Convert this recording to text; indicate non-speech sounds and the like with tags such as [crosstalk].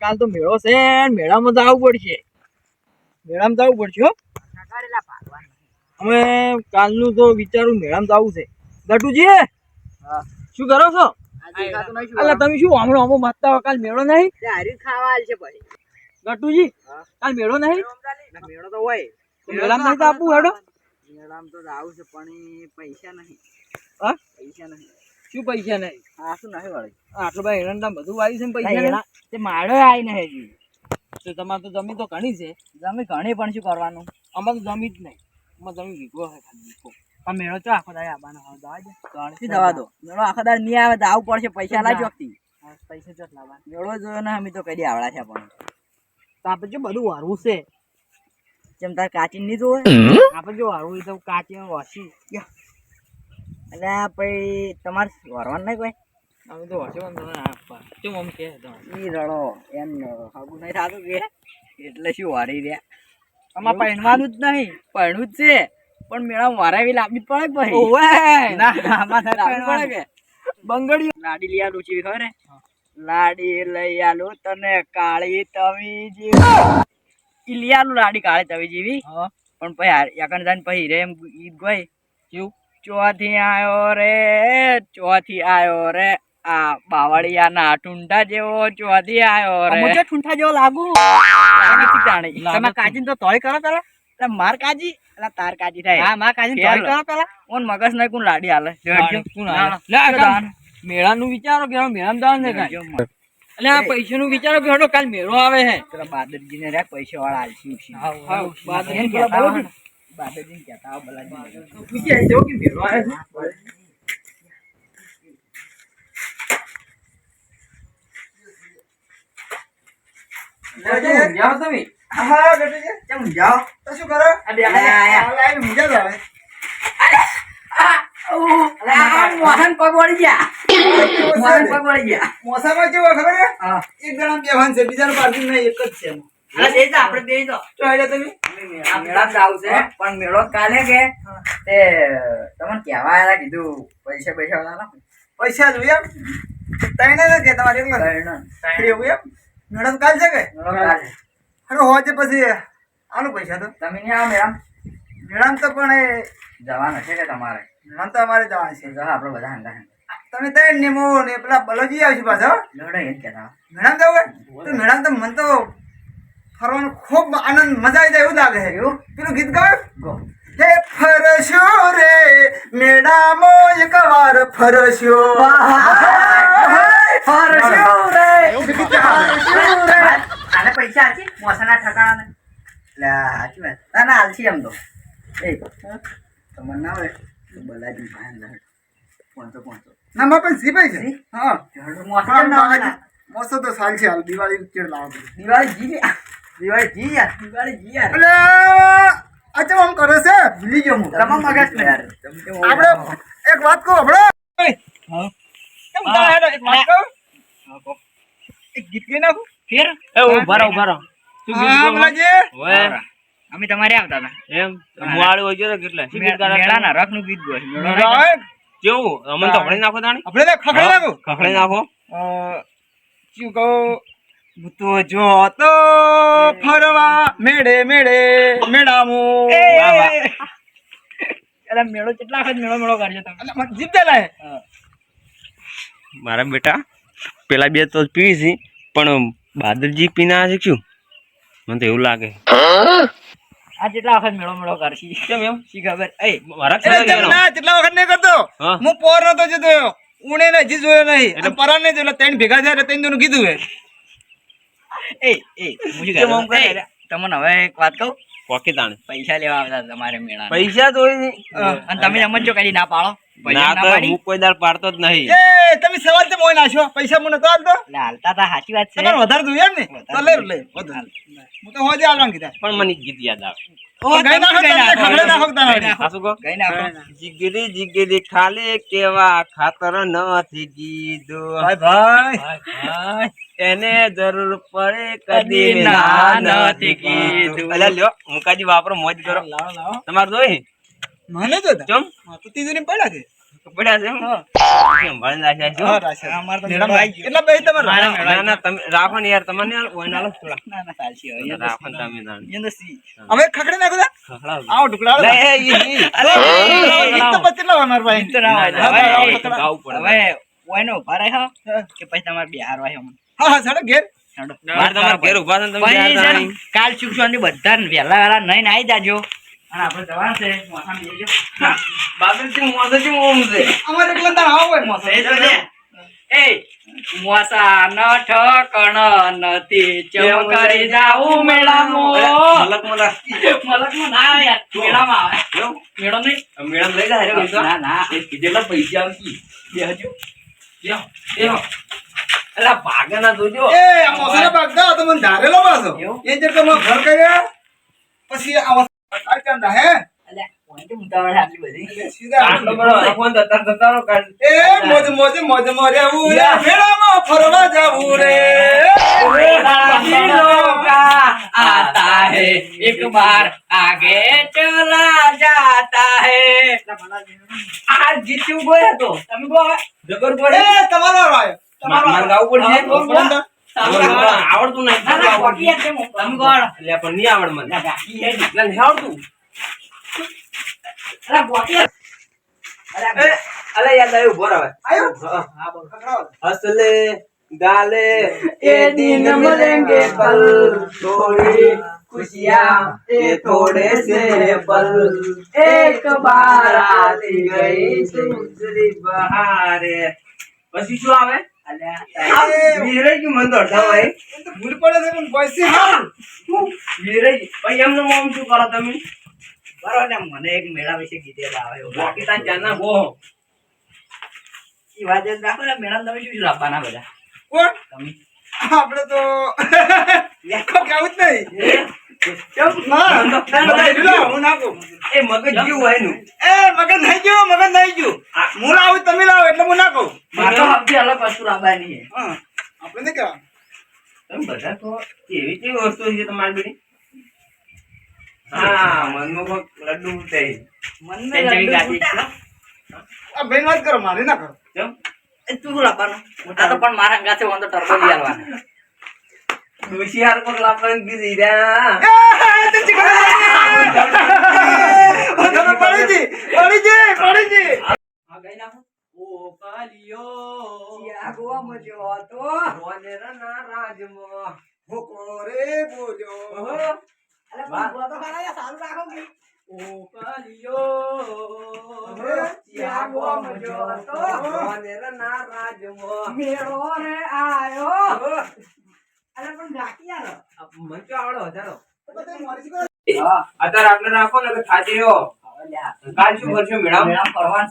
કાલ તો મેળો છે મેળામાં જવું પડશે. મેળામાં જવું પડશે હો. અમે કાલનું તો વિચારું મેળામાં જવું છે. દટુજી શું કરો છો? અલા તમે શું હમણાં હમણાં માગતા હો? કાલ મેળો નહીં? ગટુજી કાલ મેળો નહીં? મેળો તો હોય. મેળામાં નહીં તો આપવું હેડો. મેળામાં તો આવું છે પણ પૈસા નહીં. હા? પૈસા નહીં. શું પૈસા નહીં? આ શું નહીં વળે? આટલું ભાઈ એરંડા બધું વાળી છે ને પૈસા તે માળો આવી ને હજી. તો તમારે તો જમીન તો ઘણી છે. તમે ઘણી પણ શું કરવાનું? અમારે તો જમીન જ નહીં. અમારે જમીન વીઘો છે ખાલી વીઘો. પણ મેળો તો આખો દાડે આવવાનો હોય દવા દે. ગણતરી દવા દો? મેળો આખો દાડે નહીં આવે તો આવવું પડશે. પૈસા ના. લાજો પૈસા જ લાવવા મેળો જોયો ને અમે તો કદી આવડા છે પણ. તો આપણે જો બધું વારવું છે. જેમ તાર કાચી નહીં જોવે? આપણે જો વારવું તો કાચી વાસી. એટલે પછી તમારે વરવાનું નહીં કોઈ? અમે તો વાસી પણ તમે આપવા શું આમ કે ઈ રડો એમ હગું નહીં થતું કે? એટલે શું વારી રહ્યા? આમાં પહેરવાનું જ નહીં. પહેરવું જ છે પણ મેળામાં વરાવી લાવવી પડે પછી ઓવે! ના આમાં લાવવી પડે કે? બંગડીઓ. લાડી લઈ આલું ચીવી ખબર લાડી લઈ આલું તને કાળી તવી જેવી. ઈ લઈ આલું લાડી કાળી તવી જેવી. પણ પછી યાકણ જાઈને પછી રે એમ ગીત ગઈ કેવું? ચોથી આવ્યો રે ચોથી આવ્યો રે. આ બાવળિયાના ઠુંઠા જેવો ચોથી આયો રે. ઠૂંઠા જેવો લાગુ. લાગે છે જાણે. તમે કાજી તો તોય કરો પેલા. એટલે માર કાજી એટલે તાર કાજી થાય. હા માં કાજી તોય કરો પેલા. ઓન મગજ નહીં કોણ લાડી હાલે? ના, ના, ના. મેળાનું વિચારો કે મેળામાં કાલ જો એટલે પૈસા નું વિચારો કે કાલ મેળો આવે છે પેલા બાદરજીને પૈસા વાળા આલસી પેલા કહેતા બોલો હોય ને. ને, બાદરજીને કહેતા હોય બલાજીને. પૂછી આવી જાઓ કે મેળો આવે છે સમજાવો તમે બે આ. મોહન પગ ગયા. મોસામાં કેવો ખબર હે? હા. એક જણા બેભાન છે બીજા પાર્કિંગ નહીં એક જ છે દે તો તો. તો આઈડિયા તમે. આ મેળા જ આવશે પણ મેળો કાલે કે? તે તમને કહેવા આવ્યા કીધું પૈસા પૈસા વાળા પૈસા જોઈએ એમ તઈને નથી કે તમારે એકલા? એવું એમ? મેડમ કાલ છે કે? અરે હોજે પછી આનું પૈસા તો? તમે નહીં આવો મેળામ? તો પણ એ જવાનું છે કે તમારે? મેડમ તો અમારે જવાનું છે. આપણે બધા હંગા તમે તઈ ને ને પેલા બલોજી આવશે પાછો. લોડો એમ કહેતા. મેડમ તો તો મેડમ તો મને તો ફરવાનું ખૂબ આનંદ મજા આવી જાય એવું લાગે છે એવું પેલું ગીત ગાવ ગો હે ફરશો રે મેડામો એક વાર ફરશો આને પૈસા આલશી? મોસાના ઠકાણાને? લે, સાચી વાત. ના, ના, આલશી એમ તો. એ, તમને ના હોય તો બલાજી ભાઈ લડ. પહોંચો, પહોંચો. ના પણ જી ભાઈ છે હા મોસમ તો સાલ છે હાલ દિવાળી ચેડ લાવો દિવાળી જી. દિવાળી જી યાર. દિવાળી જી યાર. અલે અચ્છા આમ કરે છે? ભૂલી ગયો હું. તમામ મગજ ને? યાર. તમે કેમ ઓળખો? આપણે એક વાત કહું આપણે? કેમ તારા હેડો એક વાત કહું? એક ગીત ગાઈ નાખું? ફેર? ઊભા રહો ઊભા રહો. હા બલાજી હવે અમે તમારે આવતા હતા. એમ? મુવાળી હોય છે કેટલા? ગીત ગાતા મેળાના ગીત ગયો. આવે ને, કેવું? અમને તો હળી નાખો તાણી. આપણે તો ખખડી નાખું. ખખડી નાખો. શું કહું? તો જો તો ફરવા મેળે મેળે મેળામું. વાહ. મેળો કેટલા વખત મેળો મેળો કરજો તમે? જીતે મને મારા બેટા પેલા બે તો પીવી છે પણ બહાદુરજી પીના છે શું મને તો એવું લાગે. આ જેટલા વખત મેળો મેળો કરશી કેમ એમ? શી ખબર? એ મારા ખ્યાલ ના જેટલા વખત નહીં કરતો? હા. પોર નતો જતો ઉણે ને હજી જોયો નહીં. એટલે પરાણ નહીં જોયો એટલે ત્રણ ભેગા થયા ત્રણ દોનું કીધું હે એ એ હું શું કરે? તમને હવે એક વાત કહું? પોકી તાણે પૈસા લેવા આવતા તમારે મેળા પૈસા તો અને તમે સમજો કદી ના પાડો? ના ના તો હું કોઈ દાળ પાડતો જ નહીં. એ તમે સવાલ તો મોય નાખ્યો. પૈસા મને તો આલતો ના હાલતા તા સાચી વાત છે. તમારે વધારે જોઈએ ને? તો લે લે. હું તો હોજે આલવાનું કીધા. પણ મને ગીત યાદ આવે. જીગરી જીગરી ખાલે કેવા ખાતર નથી ગીધો ભાઈ ભાઈ. ભાઈ, એને જરૂર પડે કદી ના નથી કીધું. કીધું. અલ્યા લ્યો મુકાજી વાપરો મોજ કરો. લાવો લાવો. તમારે જોઈ? મને તો ચમ? તિજોરી પડ્યા છે. પડ્યા છે રાખો ને યાર તમને રાખો તમે નાખો આવો ઢુકડા ઓયનો ઊભા કે પછી તમારે બિહાર વાય હા હા ઘેર. કાલ બધા વહેલા વહેલા નહીં આવી જાજો. અને આપણે જવાનું છે. મોસામાં બેસજો. બાબુજી, મોઢું કેમ છે? અમારે એકલા તાર આવો હોય મોસો. એ જોજે. એ મોસા ન ઠકણ નથી. ચમ કરી મેળામાં. મલકમાં ના આવે યાર. મેળામાં આવે. મેળો નહીં. મેડમ લઈ જાય ના ના. એ કેટલા પૈસા આવતી. બેહજો બેહો, બેહો. અલા, ભાગના જોજો. એ આ મોસાના ભાગ દો તો મને ધારેલો પાછો? એ જે તમે ઘર કર્યા. પછી આ વસ્તુ આ ચાંદા હે અલ્યા કોણ કેમ ઉતાવળ આટલી બધી સીધા આટલો બધો ફોન ધતાર ધતારો કાઢ. એ મોજ મોજ મોજ મોર્યા રે મેળામાં ફરવા જાવું રે आता है एक बार आगे चला जाता है આ જીત્યું બોલે તો તમે કહો હવે. જબર એ પડે તમારો વારો આવ્યો તમારો મારે ગાવું પડશે આવો, બોલો. મને આવડતું નહીં. આવડ મને. નહીં આવડતું. અલે યાદ આવ્યું ઊભો એ થોડે છે પછી શું આવે? ગયું મને તો તો ભૂલ પડે છે પણ પૈસે વીરાઈ ગયું. પછી એમનો મોમ શું કરો તમે? બરોબર ને મને એક મેળા વિશે કીધેલા આવે. એવું લાગે. બાકી તાન ચાના ગો ઈ વાત જ રાખો ને મેળામાં તમે શું લાવવાના બધા? કોણ? તમે. આપણે તો [laughs] લેખો કેવું જ નહીં. હું. મગજ નહીં ગયું મગજ નહીં ગયું. હું લાવું તમે લાવો એટલે હું ના કહું મારો સૌથી અલગ વસ્તુ લાવવાની છે આપણે નહીં કહેવાનું તમે બધા તો એવી કેવી વસ્તુ છે તમારી બેટી હા મનમાં લડ્ડુ થઈ મનને લડ્ડુ આ બેન વાત કરો મારે ના કરો કેમ? એ તું લાવવાનો આ તો પણ મારા ગાથે વાંધો તો ટર્બો લઈ આવવાના ડોશી હાર કોક કીધી રહ્યા. એ, તે ચીકણા ઓ, તમે પડી જી પડી જી પડી જી આ ગઈ નાખો ઓ કાલિયો. આગવા મજો હતો. રોનેરના રાજમાં ભૂકો રે બોલ્યો. ઓહો. અલે ગો તો યાર, સારું રાખો કે. ઓ કાલિયો. આગવા મજો હતો. રોનેરના રાજમાં. મેળો રે આયો. અલે પણ ઢાકી યાર મને તો આવડે વધારો બધા મારી ચીકણા હા અત્યારે આપણે રાખો ને કે લ્યા કાલ શું કરશો મેળા ફરવાનું